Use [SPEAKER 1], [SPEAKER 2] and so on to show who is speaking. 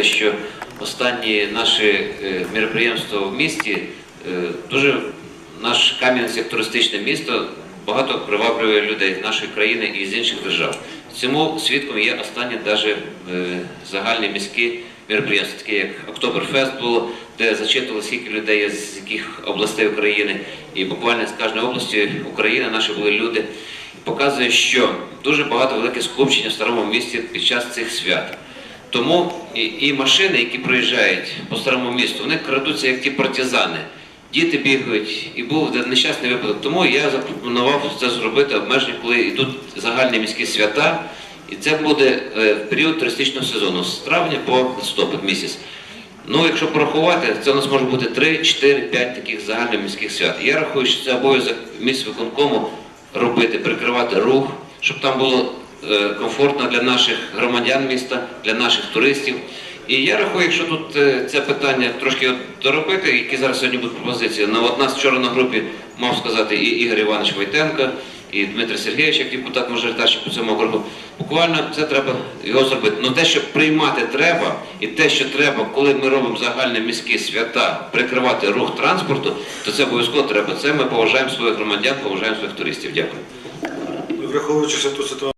[SPEAKER 1] сказати, що останні наші е, мероприємства в місті е, дуже наш Кам'янець як туристичне місто багато приваблює людей з нашої країни і з інших держав. Цьому свідком є останні навіть загальні міські мероприємства, такі як Октоберфест було, де зачитували скільки людей з яких областей України, і буквально з кожної області України наші були люди. Показує, що дуже багато велике скупчення в старому місті під час цих свят. Тому і, і машини, які проїжджають по старому місту, вони крадуться як ті партизани. Діти бігають, і був нещасний випадок. Тому я запропонував це зробити обмеження, коли йдуть загальні міські свята, і це буде е, в період туристичного сезону з травня по листопад місяць. Ну, якщо порахувати, це у нас може бути 3, 4, 5 таких загальних міських свят. Я рахую, що це обов'язок місць виконкому робити, прикривати рух, щоб там було комфортно для наших громадян міста, для наших туристів. І я рахую, якщо тут е, це питання трошки доробити, які зараз сьогодні будуть пропозиції. На от нас вчора на групі мав сказати і Ігор Іванович Войтенко, і Дмитро Сергійович, як депутат мажоритарщик по цьому округу. Буквально це треба його зробити. Ну те, що приймати треба, і те, що треба, коли ми робимо загальні міські свята, прикривати рух транспорту, то це обов'язково треба. Це ми поважаємо своїх громадян, поважаємо своїх туристів. Дякую.
[SPEAKER 2] Враховуючи ту ситуацію.